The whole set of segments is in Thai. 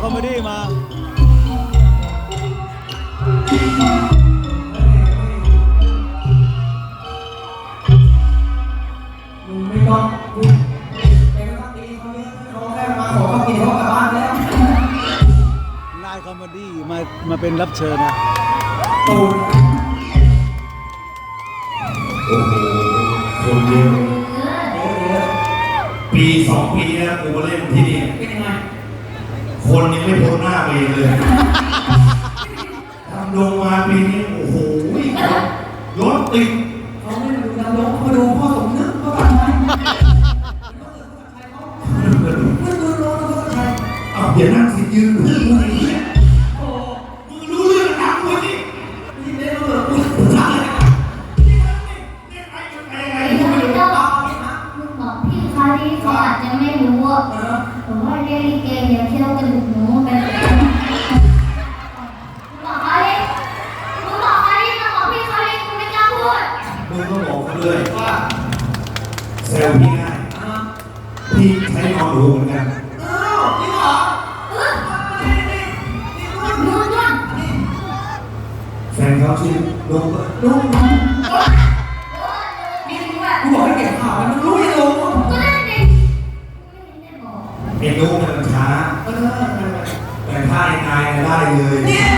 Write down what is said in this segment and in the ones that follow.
คอมเมดี้มาไม่ต้องแต่ก็ต้งดีเขาเมาขอเขากินเขากับบ้านแล้วนาคอมเมดี้มามาเป็นรับเชิญนะตูโอ้โหคนเยอะปีสองปีแล้วกูมาเล่นที่นี่เป็นยังไง คนยังไม่พ้นหน้าไปเลยทำดงมาปีนี้โอ้โหรถติดเขาไม่ดูนะรงมาดูพ่อสมนึกพ่อทำไมเดี๋ยวนั่งสิยืนพึ่ง hai người yeah.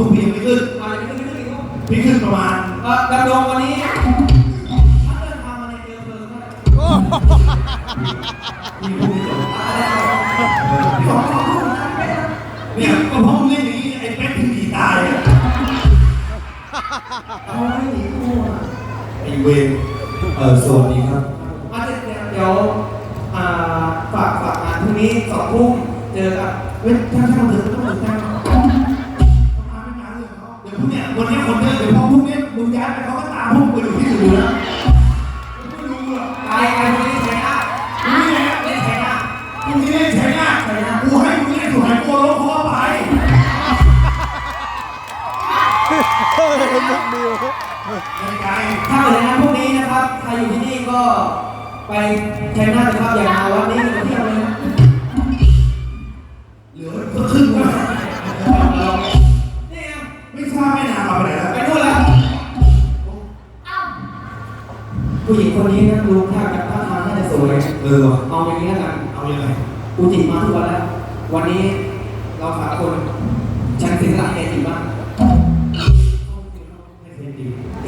ทุกปีไม่ขึ้นอะไรไม่ขึ้นไม่ขึ้นอีกแล้วพี่ขึ้นประมาณเอ่อดำรงวันนี้ถ้าเดินทางมาในเรือเพลิงได้พี่พูดจบเนี่ยก็เพราะงเล่นอย่างไอ้เป๊กถึงดีตายหนีกูอะอ้เวงเออสวัสดีครับ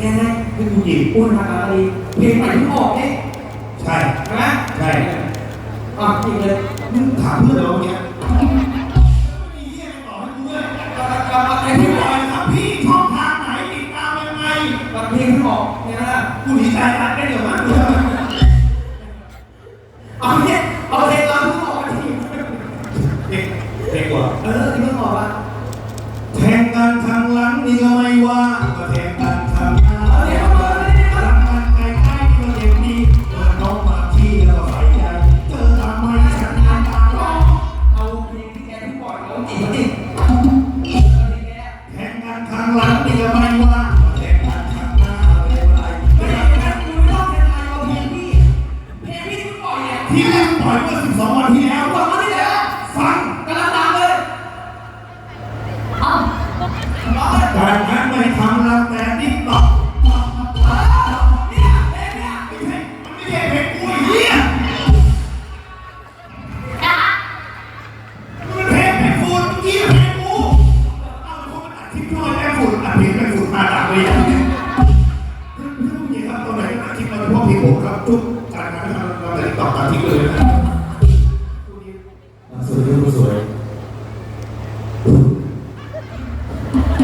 เนี่ยนะคุณหญิงอ้วนฮาราลีเพลงใหม่เพิ่ออกเนี่ยใช่ใช่ไหมใช่อะจริงเลยนึกถามเพื่อนเราเนี่ยพี่ช่องทางไหนติดตามยังไงบางทีเพิ่งออกเนี่ยนะกูดีใจมา the mighty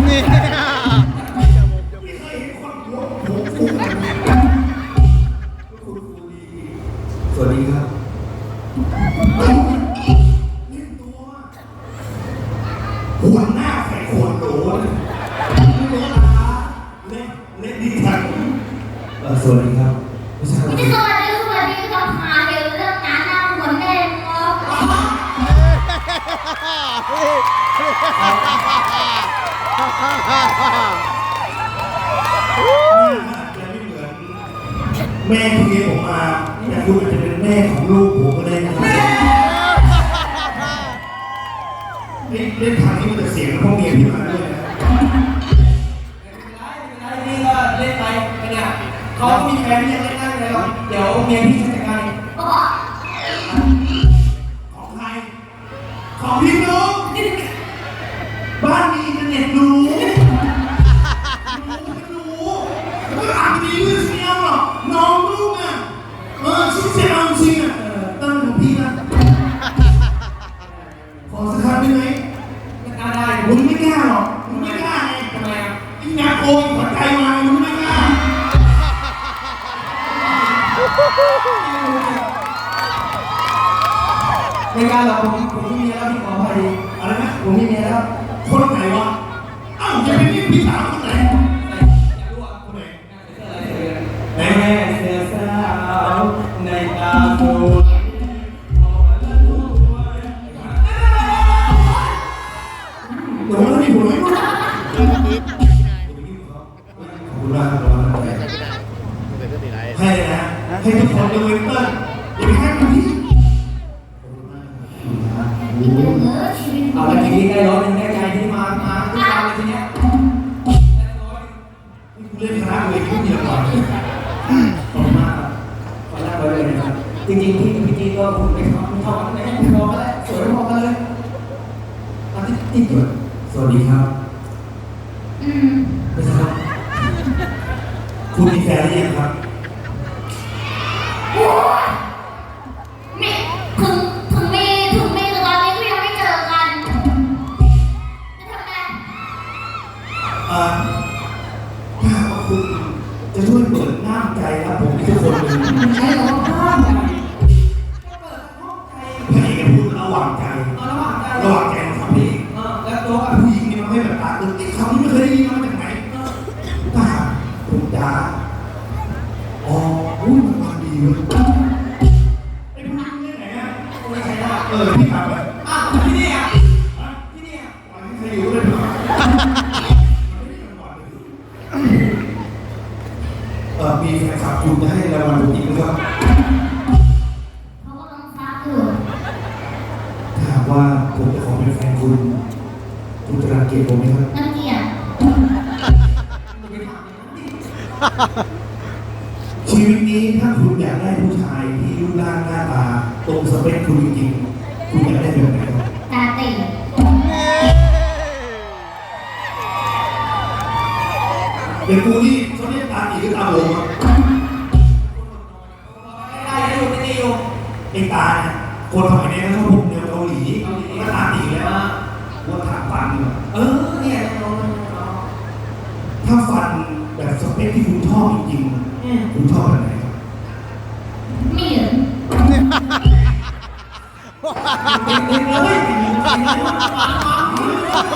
นี่สวัสดีครับ เล่นทางนี้มันจะเสียงพ่อเมียพี่มาด้วยนะไม่เป็ไรไม่เป็ไรพี่ก็เล่นไปเนี่ยมีแฟนที่ยังเล่นได้เลยหรอกเดี๋ยวเมียพี่จะจัดการงของใครของพี่นุ๊กาเราผมผมไม่มีแล้วพี่ขออภัอะไรนะผมไม่มีแล้วคนไหนวะอ้าวจะเป็นพี่สาวคนไหนแม่เสือสาวในตาบูผมไม่ผมไม่รู้ให้นะให้ทุกคนดูเวนเตอร์ให้ แล้ร้อยนแน่ใจที่มามาทุกวันเลยทีเนี้ยได้ร้อยเล่นพระเลยกูเหนียวก่อนขอบมากครับขอลาไเลยนะครับจริงๆที่พี่จีก็คุณไปท้อำท้องไรพอก็ได้สวยพอก็เลยตอนที่ติดอยู่สวัสดีครับอืมไม่ใช่ครับคุณมีแฟนหรือยังครับ ติดตาเนี่ยคนสมัยนี้เขาพูดเดียวเกาหลีก็ตามอีกแล้วว่าถามฟันเออเนี่ยถ้าฟันแบบสเปคที่คุณชอบจริงๆคุณชอบแบบไหนครับมียน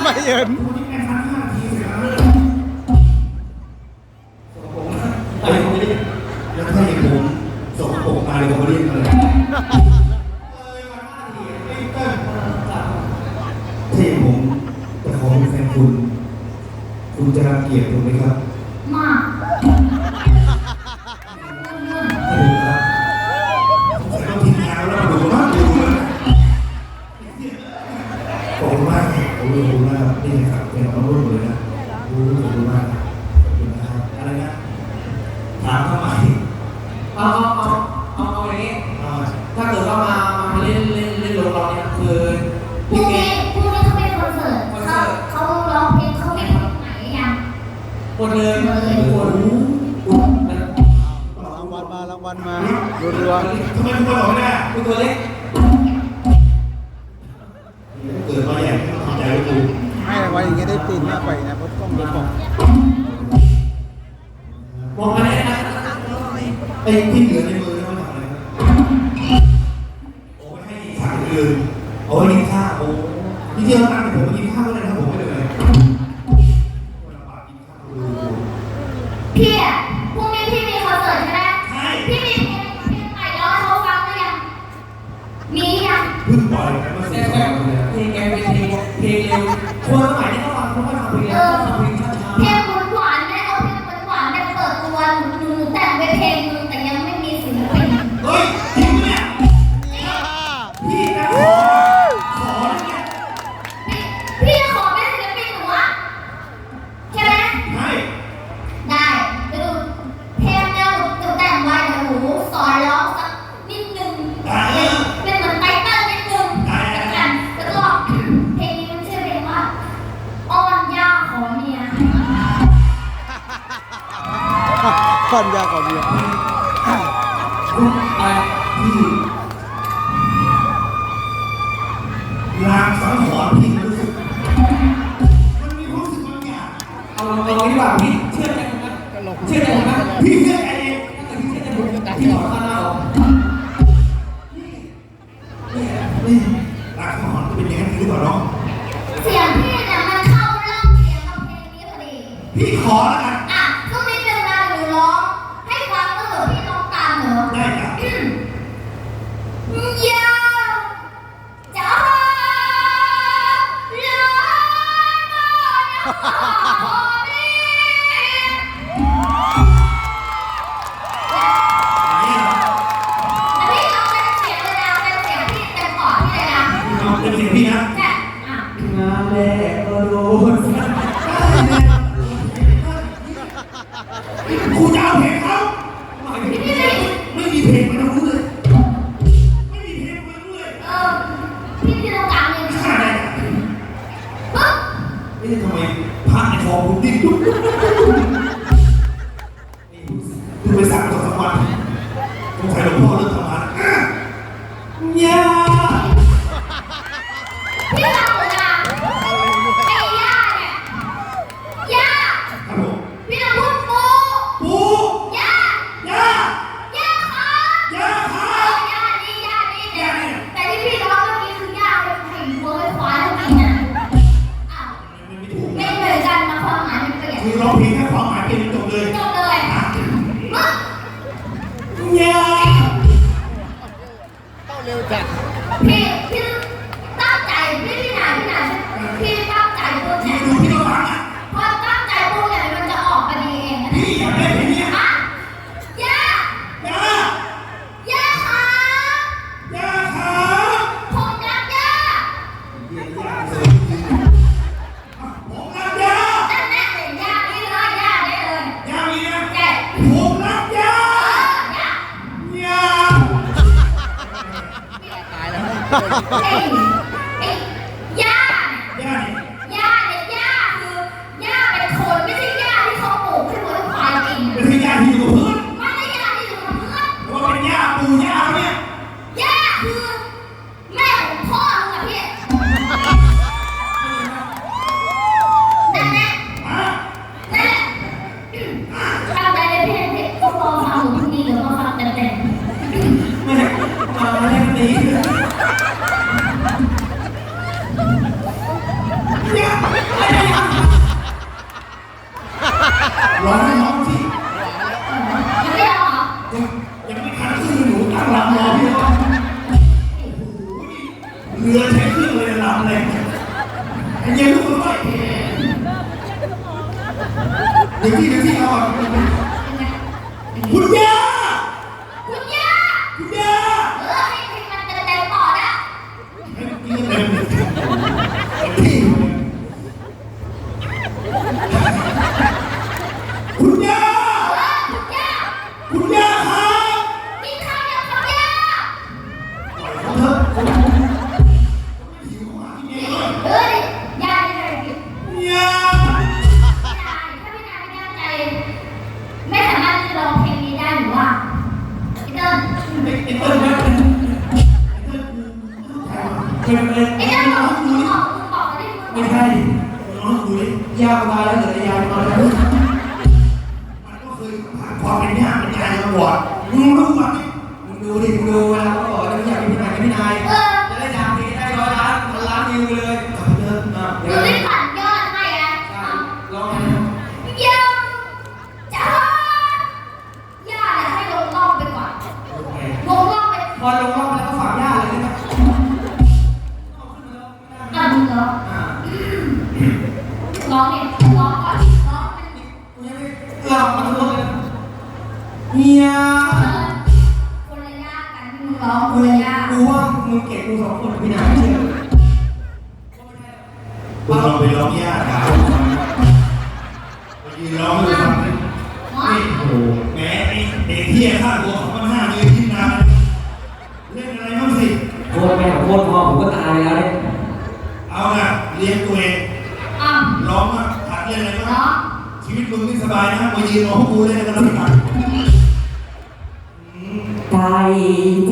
ไม่เห็น A, pink. ฟันยากกว่าเดียวทุกอาทีลางสังหรณ์พี่รู้สึกมันมีความรู้สึกบางอย่างเอาลองไปดีกว่าพี่เชื่อใจผมนะเชื่อใจผมนะพี่เชื่อใจเองพี่เชื่อใจผมพี่ขอข้าวนี่นี่ลาสังหรณ์จะเป็นยังไงพี่รู้เปล่าน้องเสียงพี่เนี่ยมันเข้าร่องเสียงเอเพลงนี้พอดีพี่ขอแล้วกัน ไม่ใช่ทำไมพระในคอคุณดิ้นดุ๊กคุณไปสั่งต่อสักวัน มึงรู้ไหมมึงดูดิมึงดูเวลาเขาบอกว่าไม่อยากเป็นพี่นายเป็นพี่นาย แม่เด็กเฮียข้าตัวสองพันห้ามีพิมพ์นานเล่นอะไรบ้างสิ โคตรแม่โคตรพ่อผมก็ตายแล้วเนี่ยเอาน่ะเลี้ยงตัวเองร้องมาหัดเล่นอะไรก็นชีวิตมึงไม่สบายนะมายืนมองพวกกูเล่นกันแล้วกันไก่ใจ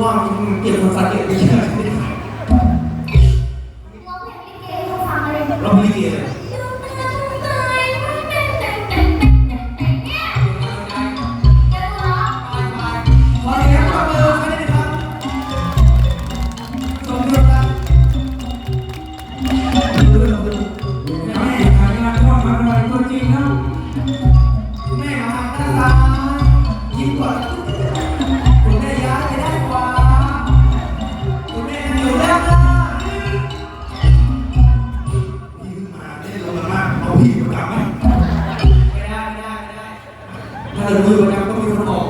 ว่ามันเตรียมคนสัตว์เยอะไม่ำต้องมีคนออก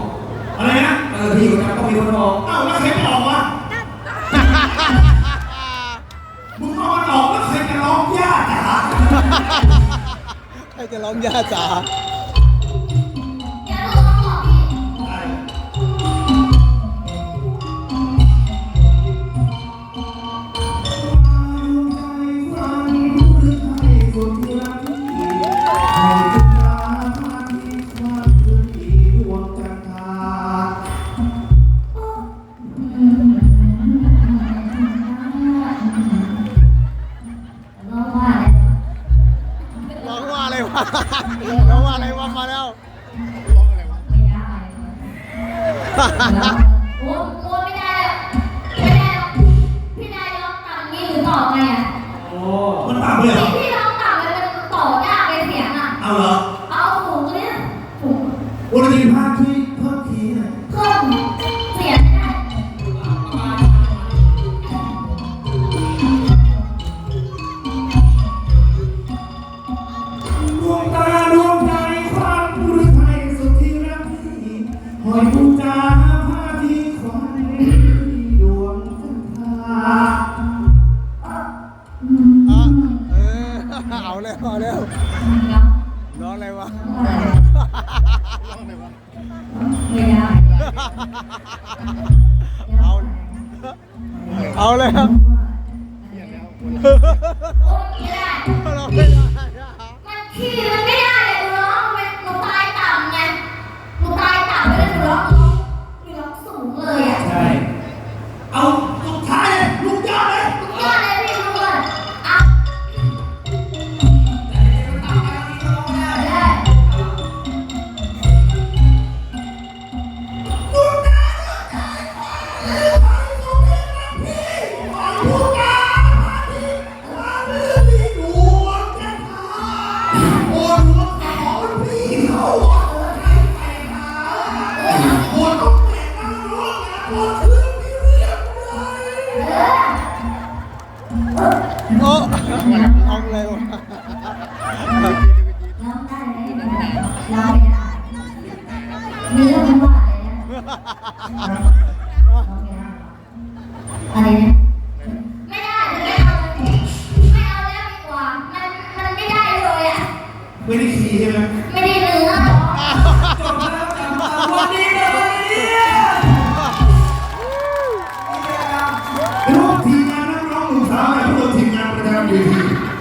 อะไรนะ เออที่อยู่จำต้องมีคนออกเอ้าแล้วใครจะออกวะมึงเอามันออกแล้วใครจะร้องย่าจ๋า ใครจะร้องย่าจ๋า โอ้โหไม่ได้อกไม่ได้หรอกพี่นายยกต่ำนี้หรือต่อไงอะโอ้มันปากเลยเหรอ อะไรวะเอาเอาเลยครับเราไม่ได้า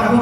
น